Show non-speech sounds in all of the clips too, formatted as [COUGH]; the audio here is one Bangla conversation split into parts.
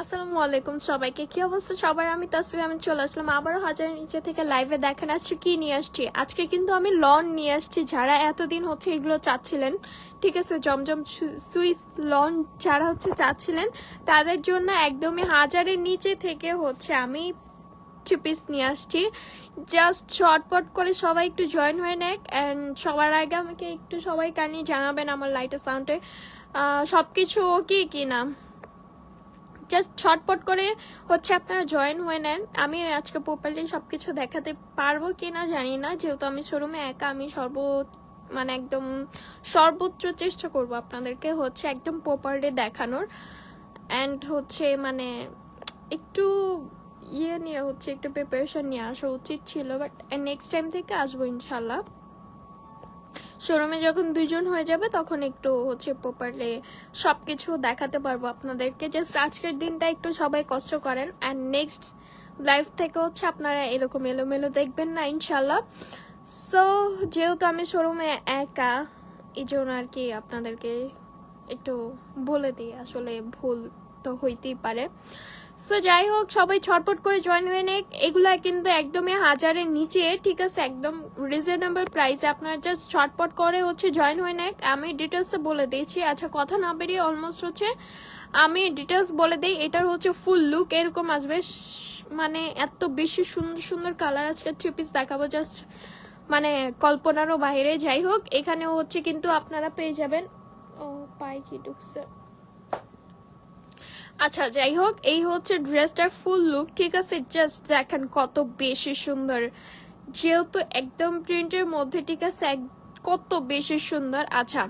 আসসালামু আলাইকুম সবাইকে। কি অবস্থা? সবার? আমি তাসরিয়া, আমি চলে আসলাম। আবারও হাজারের নিচে থেকে লাইভে দেখেন আসছি কি নিয়ে আসছি? আজকে কিন্তু আমি লন নিয়ে আসছি। যারা এতদিন হচ্ছে এগুলো চাচ্ছিলেন, ঠিক আছে, জমজম সুইস লন যারা হচ্ছে চাচ্ছিলেন, তাদের জন্য একদমই হাজারের নিচে থেকে হচ্ছে আমি পিস নিয়ে আসছি। জাস্ট শর্টপট করে সবাই একটু জয়েন হয়ে নেক অ্যান্ড সবার আগে আমাকে একটু সবাই কানি জানাবেন আমার লাইটের সাউন্ডে সব কিছু কি কি না? জাস্ট ছটপট করে হচ্ছে আপনারা জয়েন হয়ে নেন। আমি আজকে প্রপারলি সব কিছু দেখাতে পারব কি না জানি না। যেহেতু আমি শোরুমে একা, আমি সর্ব মানে একদম সর্বোচ্চ চেষ্টা করব আপনাদেরকে হচ্ছে একদম প্রপারলি দেখানোর। অ্যান্ড হচ্ছে মানে একটু ইয়ে নিয়ে হচ্ছে, একটু প্রিপারেশন নিয়ে আসা উচিত ছিল। বাট নেক্সট টাইম থেকে আসব ইনশাল্লাহ শোরুমে যখন দুইজন হয়ে যাবে, তখন একটু হচ্ছে প্রপারলি সব কিছু দেখাতে পারব আপনাদেরকে। জাস্ট আজকের দিনটা একটু সবাই কষ্ট করেন। অ্যান্ড নেক্সট লাইফ থেকে হচ্ছে আপনারা এরকম এলোমেলো দেখবেন না ইনশাল্লাহ সো যেহেতু আমি শোরুমে একা এই জন্য আর কি আপনাদেরকে একটু বলে দিই, আসলে ভুল তো হইতেই পারে। সো যাই হোক সবাই ছটপট করে জয়েন হয়ে নেক। এগুলা কিন্তু একদমই হাজারের নিচে। ঠিক আছে, একদম রিজনেবল প্রাইসে আপনারা জাস্ট ছটপট করে হচ্ছে জয়েন হয়ে নেক। আমি ডিটেলসে বলে দিয়েছি। আচ্ছা কথা না বেরিয়ে অলমোস্ট হচ্ছে, আমি ডিটেলস বলে দিই। এটার হচ্ছে ফুল লুক এরকম আসবে। মানে এত বেশি সুন্দর সুন্দর কালার আছে। থ্রি পিস দেখাবো জাস্ট মানে কল্পনারও বাইরে। যাই হোক এখানে হচ্ছে কিন্তু আপনারা পেয়ে যাবেন। ও, পাই কি ঢুকছে। আচ্ছা যাই হোক, এই হচ্ছে ড্রেসটার ফুল লুক ঠিক আছে? জাস্ট দেখেন কত বেশি সুন্দর। যেহেতু একদম প্রিন্টের মধ্যে, ঠিক আছে? কত বেশি সুন্দর। আচ্ছা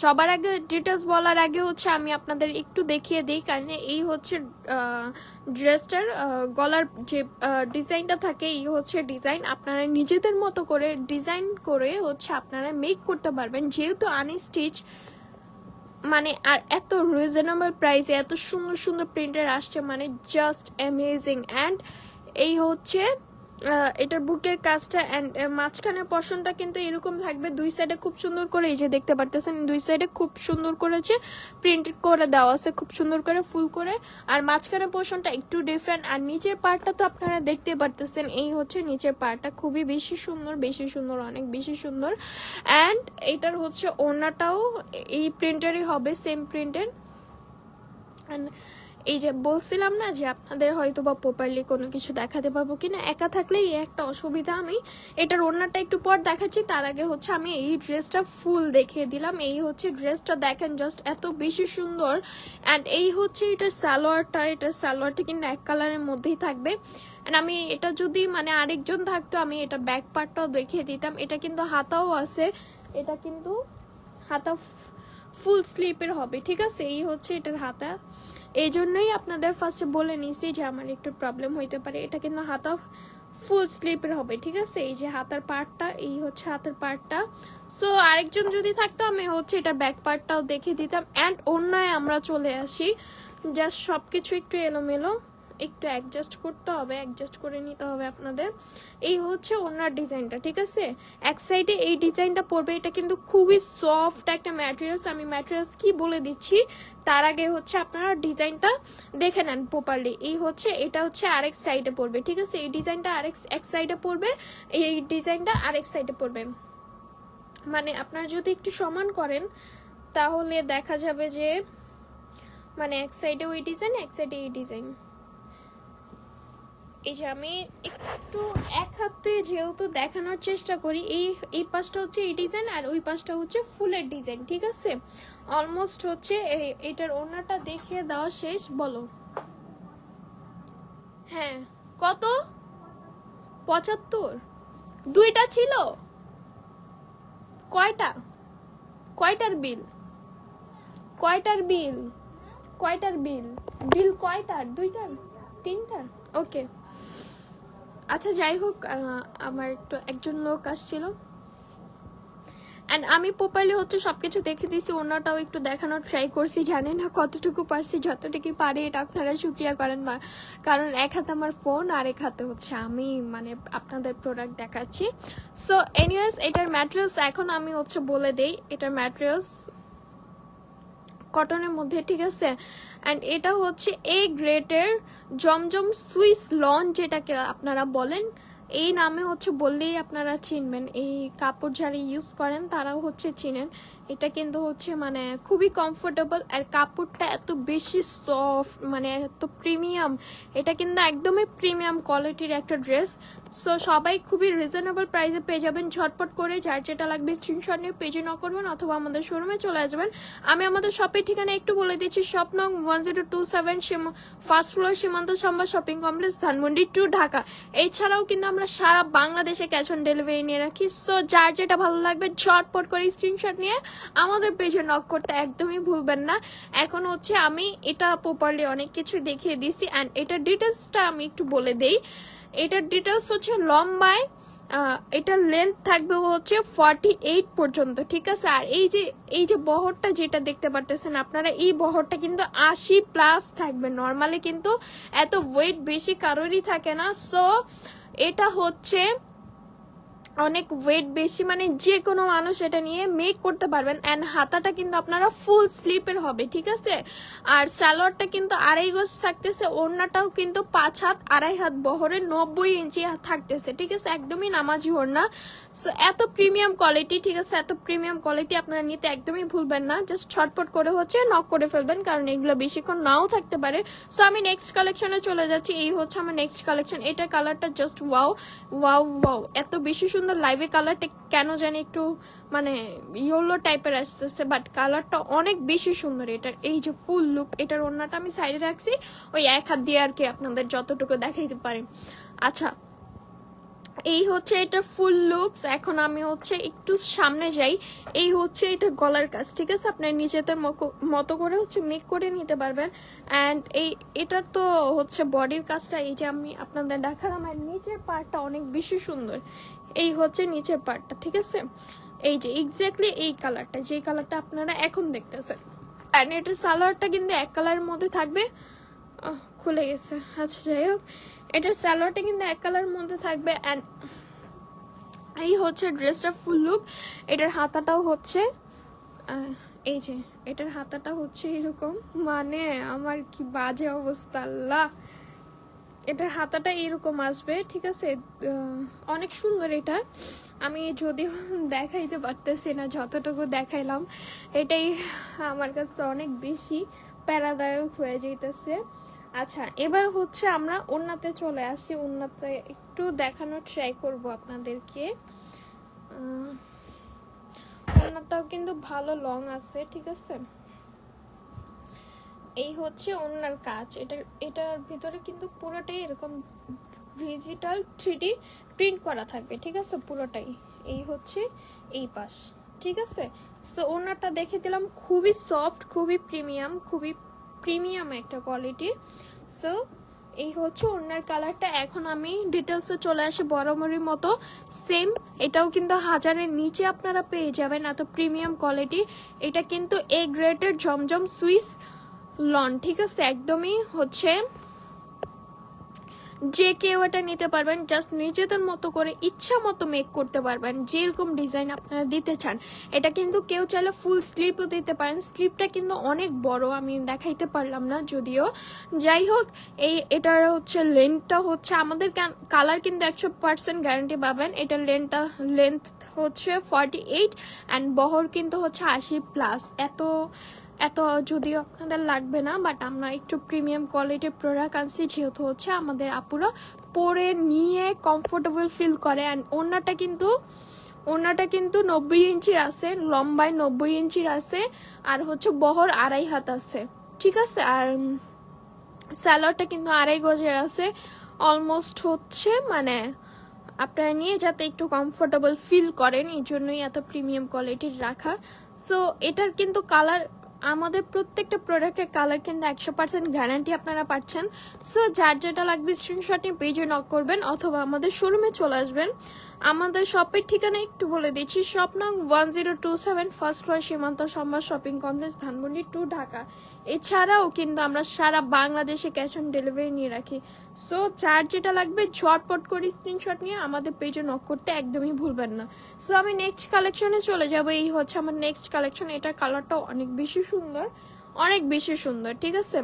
সবার আগে ডিটেলস বলার আগে হচ্ছে আমি আপনাদের একটু দেখিয়ে দিই, কারণ এই হচ্ছে ড্রেসটার গলার যে ডিজাইনটা থাকে, এই হচ্ছে ডিজাইন। আপনারা নিজেদের মতো করে ডিজাইন করে হচ্ছে আপনারা মেক করতে পারবেন। যেহেতু আনস্টিচ মানে আর এত রিজনেবল প্রাইসে এত সুন্দর সুন্দর প্রিন্টার আসছে মানে জাস্ট অ্যামেজিং অ্যান্ড এই হচ্ছে এটার বুকের কাজটা অ্যান্ড মাঝখানের পশনটা কিন্তু এরকম থাকবে। দুই সাইডে খুব সুন্দর করে এই যে দেখতে পারতেছেন, দুই সাইডে খুব সুন্দর করেছে প্রিন্ট করে দেওয়া আছে, খুব সুন্দর করে ফুল করে। আর মাঝখানের পোর্শনটা একটু ডিফারেন্ট আর নিচের পার্টটা তো আপনারা দেখতে পারতেছেন, এই হচ্ছে নিচের পার্টটা খুবই বেশি সুন্দর বেশি সুন্দর, অনেক বেশি সুন্দর। অ্যান্ড এটার হচ্ছে ওড়নাটাও এই প্রিন্টারই হবে সেম প্রিন্টের And এই যে বলছিলাম না যে আপনাদের হয়তো বা প্রপারলি কোনো কিছু দেখাতে পারব কিনা, একা থাকলে এই একটা অসুবিধা আমি। এটার ওড়নাটা একটু পর দেখাচ্ছি, তার আগে হচ্ছে আমি এই ড্রেসটা ফুল দেখিয়ে দিলাম। এই হচ্ছে ড্রেসটা দেখেন জাস্ট এত বেশি সুন্দর। অ্যান্ড এই হচ্ছে এটার সালোয়ারটা এটার সালোয়ারটা কিন্তু এক কালারের মধ্যেই থাকবে। অ্যান্ড আমি এটা যদি মানে আরেকজন থাকতো, আমি এটা ব্যাক পার্টটাও দেখিয়ে দিতাম। এটা কিন্তু হাতাও আছে। এটা কিন্তু হাতা ফুল স্লিপের হবে, ঠিক আছে? এই হচ্ছে এটার হাতা। এই জন্যই আপনাদের ফার্স্টে বলে নিছি যে আমার একটু প্রবলেম হইতে পারে। এটা কিন্তু হাতা ফুল স্লিপের হবে, ঠিক আছে? এই যে হাতের পার্টটা এই হচ্ছে হাতের পার্টটা সো আরেকজন যদি থাকতো, আমি হচ্ছে এটা ব্যাক পার্টটাও দেখে দিতাম। অ্যান্ড অন্যায় আমরা চলে আসি। জাস্ট সব কিছু একটু এলোমেলো। একটু অ্যাডজাস্ট করতে হবে অ্যাডজাস্ট করে নিতে হবে আপনাদের। এই হচ্ছে ওনার ডিজাইনটা ঠিক আছে? এক সাইডে এই ডিজাইনটা পড়বে, এটা কিন্তু খুবই সফট একটা ম্যাটেরিয়ালস আমি ম্যাটেরিয়ালস কি বলে দিচ্ছি? তার আগে হচ্ছে আপনারা ডিজাইনটা দেখে নেন প্রপারলি এই হচ্ছে, এটা হচ্ছে আরেক সাইডে পড়বে, ঠিক আছে? এই ডিজাইনটা আরেক, এক সাইডে পড়বে, এই ডিজাইনটা আরেক সাইডে পড়বে। মানে আপনারা যদি একটু সমান করেন, তাহলে দেখা যাবে যে মানে এক সাইডে ওই ডিজাইন এক সাইডে এই ডিজাইন এই যে আমি একটু এক হাতে যেহেতু দেখানোর চেষ্টা করি, এই এই পাশটা হচ্ছে এই ডিজাইন আর ওই পাশটা হচ্ছে ফুলের ডিজাইন ঠিক আছে? অলমোস্ট হচ্ছে এটার ওনাটা দেখিয়ে দেওয়া শেষ, বলো। হ্যাঁ কত? পঁচাত্তর। দুইটা ছিল? কয়টা? কয়টার বিল? কয়টার বিল? কয়টার বিল? বিল কয়টার? দুইটার? তিনটার ওকে আচ্ছা যাই হোক আমার একটু একজন লোক আসছিল। অ্যান্ড আমি প্রপারলি হচ্ছে সবকিছু দেখে দিয়েছি, ওনাটাও একটু দেখানোর ট্রাই করছি, জানি না কতটুকু পারছি, যতটুকু পারি, এটা আপনারা সুক্রিয়া করেন মা কারণ এক হাতে আমার ফোন আর এক হাতে হচ্ছে আমি মানে আপনাদের প্রোডাক্ট দেখাচ্ছি। সো এনিওয়েজ এটার ম্যাটেরিয়ালস এখন আমি হচ্ছে বলে দেই, এটার ম্যাটেরিয়ালস কটনের মধ্যে, ঠিক আছে? অ্যান্ড এটা হচ্ছে এ গ্রেটের জমজম সুইস লন যেটাকে আপনারা বলেন। এই নামে হচ্ছে বললেই আপনারা চিনবেন। এই কাপড় যারা ইউজ করেন, তারাও হচ্ছে চিনেন। এটা কিন্তু হচ্ছে মানে খুবই কমফোর্টেবল আর কাপড়টা এত বেশি সফট মানে এত প্রিমিয়াম এটা কিন্তু একদমই প্রিমিয়াম কোয়ালিটির একটা ড্রেস সো সবাই খুবই রিজনেবল প্রাইসে পেয়ে যাবেন। ঝটপট করে যার যেটা লাগবে স্ক্রিনশট নিয়ে পেজে ন করবেন অথবা আমাদের শোরুমে চলে আসবেন। আমি আমাদের শপের ঠিকানা একটু বলে দিচ্ছি। শপ নং one zero two seven first floor Simanta Sambhab shopping complex Dhanmondi two Dhaka. এছাড়াও কিন্তু আমরা সারা বাংলাদেশে ক্যাশ অন ডেলিভারি নিয়ে রাখি। সো যার যেটা ভালো লাগবে, ঝটপট করে স্ক্রিনশট নিয়ে আমাদের পেজে নক করতে একদমই ভুলবেন না। এখন হচ্ছে আমি এটা প্রপারলি অনেক কিছু দেখিয়ে দিছি অ্যান্ড এটার ডিটেলসটা আমি একটু বলে দেই। এটার ডিটেলস হচ্ছে লম্বায় এটার লেন্থ থাকবে হচ্ছে ফর্টি এইট পর্যন্ত, ঠিক আছে? আর এই যে এই যে বহরটা যেটা দেখতে পারতেছেন আপনারা, এই বহরটা কিন্তু আশি প্লাস থাকবে। নর্মালি কিন্তু এত ওয়েট বেশি কারোরই থাকে না। সো এটা হচ্ছে অনেক ওয়েট বেশি মানে যে কোনো মানুষ এটা নিয়ে মেক করতে পারবেন। অ্যান্ড হাতাটা কিন্তু আপনারা ফুল স্লিপের হবে, ঠিক আছে? আর স্যালোয়ারটা কিন্তু আড়াই গজ থাকতেছে, ওড়নাটাও কিন্তু পাঁচ হাত, আড়াই হাত বহরে নব্বই ইঞ্চি থাকতেছে, ঠিক আছে? একদমই নামাজি ওড়না। সো এত প্রিমিয়াম কোয়ালিটি ঠিক আছে? এত প্রিমিয়াম কোয়ালিটি আপনারা নিতে একদমই ভুলবেন না। জাস্ট ছটপট করে হচ্ছে নক করে ফেলবেন, কারণ এগুলো বেশিক্ষণ নাও থাকতে পারে। সো আমি নেক্সট কালেকশনে চলে যাচ্ছি। এই হচ্ছে আমার নেক্সট কালেকশন এটা কালারটা জাস্ট ওয়াও ওয়াও ওয়াও এত বেশি সুন্দর লাইভে কালারটা কেন জানি একটু মানে ইয়েলো টাইপের আসতেছে বাট কালারটা অনেক বেশি সুন্দর এটার। এই যে ফুল লুক এটার ওড়নাটা আমি সাইডে রাখছি, ওই এক হাত দিয়ে আর কি আপনাদের যতটুকু দেখাইতে পারি। আচ্ছা এই হচ্ছে এটা ফুল লুকস এখন আমি হচ্ছে একটু সামনে যাই। এই হচ্ছে এটা গলার কাজ, ঠিক আছে? আপনার নিজেদের মতো করে হচ্ছে মেক করে নিতে পারবেন। অ্যান্ড এই, এটার তো হচ্ছে বডির কাজটা, এই যে আমি আপনাদের দেখালাম, আর নিচের পার্টটা অনেক বেশি সুন্দর। এই হচ্ছে নিচের পার্টটা ঠিক আছে? এই যে এক্স্যাক্টলি এই কালারটা যে কালারটা আপনারা এখন দেখতেছেন। অ্যান্ড এটার সালোয়ারটা কিন্তু এক কালারের মধ্যে থাকবে। খুলে গেছে। আচ্ছা যাই হোক। এটার সালোয়ারটা কিন্তু এক কালার মধ্যে থাকবে অ্যান্ড এই হচ্ছে ড্রেসটা ফুল লুক এটার হাতাটাও হচ্ছে এই যে, এটার হাতাটা হচ্ছে এরকম মানে আমার কি বাজে অবস্থা, আল্লাহ। এটার হাতাটা এরকম আসবে, ঠিক আছে? অনেক সুন্দর এটা। আমি যদি [LAUGHS] দেখাইতে পারতেছি না, যতটুকু দেখাইলাম, এটাই আমার কাছে অনেক বেশি প্যারাদায়ক হয়ে যাইতেছে। আচ্ছা এবার হচ্ছে আমরা ওন্নাতে চলে আসি। ওন্নাতে একটু দেখানোর ট্রাই করব আপনাদেরকে। ওন্নাটাও কিন্তু ভালো লং আছে, ঠিক আছে? এই হচ্ছে ওনার কাজ। এটা এটার ভিতরে কিন্তু পুরোটাই এরকম ডিজিটাল থ্রিডি প্রিন্ট করা থাকবে, ঠিক আছে? পুরোটাই। এই হচ্ছে এই পাশ, ঠিক আছে? সো ওনারটা দেখে দিলাম। খুবই সফট খুবই প্রিমিয়াম খুবই প্রিমিয়াম একটা কোয়ালিটি সো এই হচ্ছে ওনার কালারটা। এখন আমি ডিটেলসে চলে আসি বরাবরের মতো। সেম এটাও কিন্তু হাজারের নিচে আপনারা পেয়ে যাবেন, এত প্রিমিয়াম কোয়ালিটি এটা কিন্তু এ গ্রেটের জমজম সুইস লন ঠিক আছে? একদমই হচ্ছে যে কেউ এটা নিতে পারবেন জাস্ট নিজেদের মতো করে ইচ্ছা মতো মেক করতে পারবেন, যেরকম ডিজাইন আপনারা দিতে চান। এটা কিন্তু কেউ চাইলে ফুল স্লিপও দিতে পারেন। স্লিপটা কিন্তু অনেক বড়, আমি দেখাইতে পারলাম না যদিও। যাই হোক, এই এটার হচ্ছে লেন্থটা হচ্ছে, আমাদের কালার কিন্তু একশো পার্সেন্ট গ্যারান্টি পাবেন। এটার লেন্থটা লেন্থ হচ্ছে ফর্টি এইট অ্যান্ড বহর কিন্তু হচ্ছে আশি প্লাস এত এত যদিও আপনাদের লাগবে না বাট আমরা একটু প্রিমিয়াম কোয়ালিটির প্রোডাক্ট আনছি, যেহেতু হচ্ছে আমাদের আপুরা পরে নিয়ে কমফোর্টেবল ফিল করে। অ্যান্ড ওনাটা কিন্তু ওনাটা কিন্তু নব্বই ইঞ্চির আছে, লম্বায় নব্বই ইঞ্চির আছে, আর হচ্ছে বহর আড়াই হাত আছে। ঠিক আছে? আর স্যালোয়ারটা কিন্তু আড়াই গজের আছে। অলমোস্ট হচ্ছে মানে আপনারা নিয়ে যাতে একটু কমফোর্টেবল ফিল করেন, এই জন্যই এত প্রিমিয়াম কোয়ালিটির রাখা। সো এটার কিন্তু কালার আমাদের প্রত্যেকটা প্রোডাক্টের কালার কিন্তু একশো পার্সেন্ট গ্যারান্টি আপনারা পাচ্ছেন। সো যার যেটা লাগবে স্ক্রিনশট নিয়ে পেজে নক করবেন অথবা আমাদের শোরুমে চলে আসবেন। আমাদের শপের ঠিকানা একটু বলে দিচ্ছি শপ নং one zero two seven first floor Simanta Sambhar shopping complex Dhanmondi two Dhaka. এছাড়াও কিন্তু আমরা সারা বাংলাদেশে ক্যাশ অন ডেলিভারি নিয়ে রাখি। সো যার যেটা লাগবে, ঝটপট করে স্ক্রিনশট নিয়ে আমাদের পেজে নক করতে একদমই ভুলবেন না। সো আমি নেক্সট কালেকশনে চলে যাব। এই হচ্ছে আমার নেক্সট কালেকশন এটার কালারটাও অনেক বেশি সুন্দর, অনেক বেশি সুন্দর, ঠিক আছে?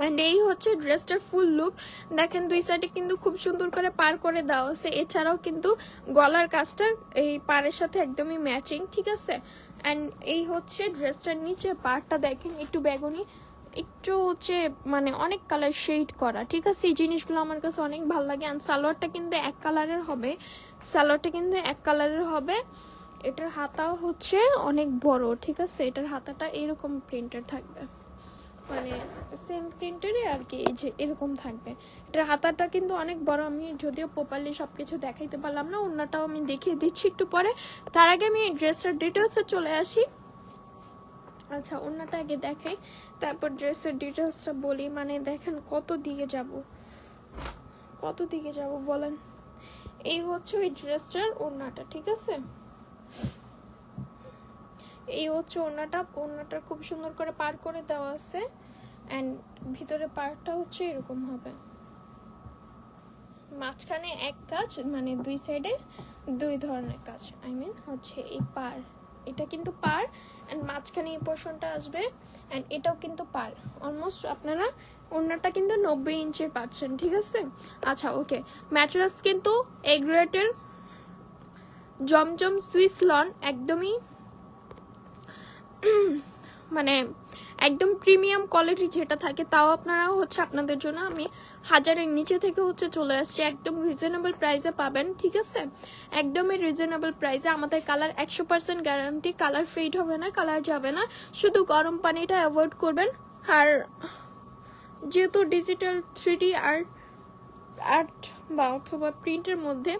অ্যান্ড এই হচ্ছে ড্রেসটার ফুল লুক দেখেন, দুই সাইডে কিন্তু খুব সুন্দর করে পার করে দেওয়া আছে। এছাড়াও কিন্তু গলার কাজটা এই পাড়ের সাথে একদমই ম্যাচিং ঠিক আছে? অ্যান্ড এই হচ্ছে ড্রেসটার নিচে পার্টটা দেখেন, একটু বেগুনি, একটু হচ্ছে মানে অনেক কালার শেড করা, ঠিক আছে? এই জিনিসগুলো আমার কাছে অনেক ভালো লাগে। অ্যান্ড সালোয়ারটা কিন্তু এক কালারের হবে। সালোয়ারটা কিন্তু এক কালারের হবে। এটার হাতা হচ্ছে অনেক বড়, ঠিক আছে? এটার হাতাটা এরকম প্রিন্টের থাকবে। মানে সেম প্রিন্টেরই আর কি, এই যে এরকম থাকবে। এটার হাতাটা কিন্তু অনেক বড়, আমি যদিও প্রপারলি সব কিছু দেখাইতে পারলাম না অন্যটাও আমি দেখিয়ে দিচ্ছি একটু পরে। তার আগে আমি ড্রেসটার ডিটেলসে চলে আসি। আচ্ছা অন্যটা আগে দেখাই। তারপর ড্রেসের ডিটেলসটা বলি মানে দেখেন কত দিকে যাব। কত দিকে যাব বলেন? এই হচ্ছে ওই ড্রেসটার ওড়নাটা, ঠিক আছে? এই হচ্ছে ওড়নাটা। ওড়নাটা খুব সুন্দর করে পার করে দেওয়া আছে। অ্যান্ড ভিতরে পার্টটা হচ্ছে এরকম হবে। মাঝখানে এক কাজ মানে দুই সাইডে দুই ধরনের কাজ। আই মিন হচ্ছে এই পার এটা কিন্তু পার অ্যান্ড মাঝখানে এই পোর্শনটা আসবে অ্যান্ড এটাও কিন্তু পার অলমোস্ট আপনারা ওড়নাটা কিন্তু নব্বই ইঞ্চের পাচ্ছেন, ঠিক আছে? আচ্ছা ওকে ম্যাট্রাস কিন্তু এগ্রেটের জমজম সুইস লন একদমই মানে একদম প্রিমিয়াম কোয়ালিটি যেটা থাকে তাও আপনারা হচ্ছে আপনাদের জন্য আমি হাজারের নিচে থেকে হচ্ছে চলে আসছি। একদম রিজনেবল প্রাইসে পাবেন, ঠিক আছে? একদমই রিজনেবল প্রাইসে আমাদের কালার একশো পার্সেন্ট গ্যারান্টি কালার ফেড হবে না কালার যাবে না। শুধু গরম পানিটা অ্যাভয়েড করবেন। আর যেহেতু ডিজিটাল থ্রিডি আর্ট আর্ট বা অথবা প্রিন্টের মধ্যে,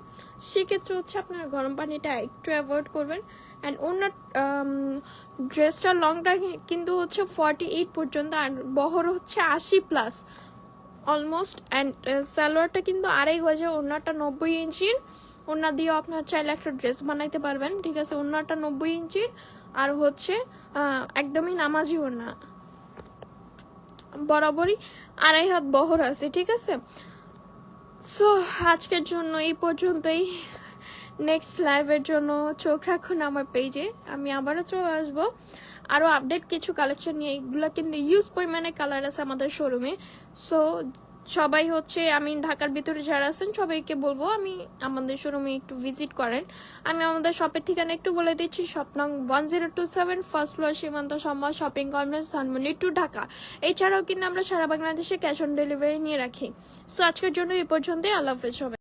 সেক্ষেত্রে হচ্ছে আপনার গরম পানিটা একটু অ্যাভয়েড করবেন। অ্যান্ড ওনার ড্রেসটার লংটা কিন্তু হচ্ছে ফর্টি এইট পর্যন্ত আর বহর হচ্ছে আশি প্লাস অলমোস্ট অ্যান্ড সালোয়ারটা কিন্তু আড়াই গজে, ওনারটা নব্বই ইঞ্চির। ওনার দিয়ে আপনার চাইলে একটা ড্রেস বানাইতে পারবেন, ঠিক আছে? ওনারটা নব্বই ইঞ্চির, আর হচ্ছে একদমই নামাজি ওনা। বরাবরই আড়াই হাত বহর আছে, ঠিক আছে? সো আজকের জন্য এই পর্যন্তই। নেক্সট লাইভের জন্য চোখ রাখুন আমার পেজে আমি আবারও চলে আসব। আরও আপডেট কিছু কালেকশন নিয়ে। এগুলো কিন্তু ইউজ পরিমাণে কালার আছে আমাদের শোরুমে সো সবাই হচ্ছে, আমি ঢাকার ভিতরে যারা আছেন, সবাইকে বলব, আমি আমাদের শোরুমে একটু ভিজিট করেন। আমি আমাদের শপের ঠিকানা একটু বলে দিচ্ছি। শপ নং one zero two seven first floor Simanta Sambhab shopping complex Dhanmondi two Dhaka এছাড়াও কিন্তু আমরা সারা বাংলাদেশে ক্যাশ অন ডেলিভারি নিয়ে রাখি। সো আজকের জন্য এই পর্যন্তই। আল্লাহ হাফেজ সবাই।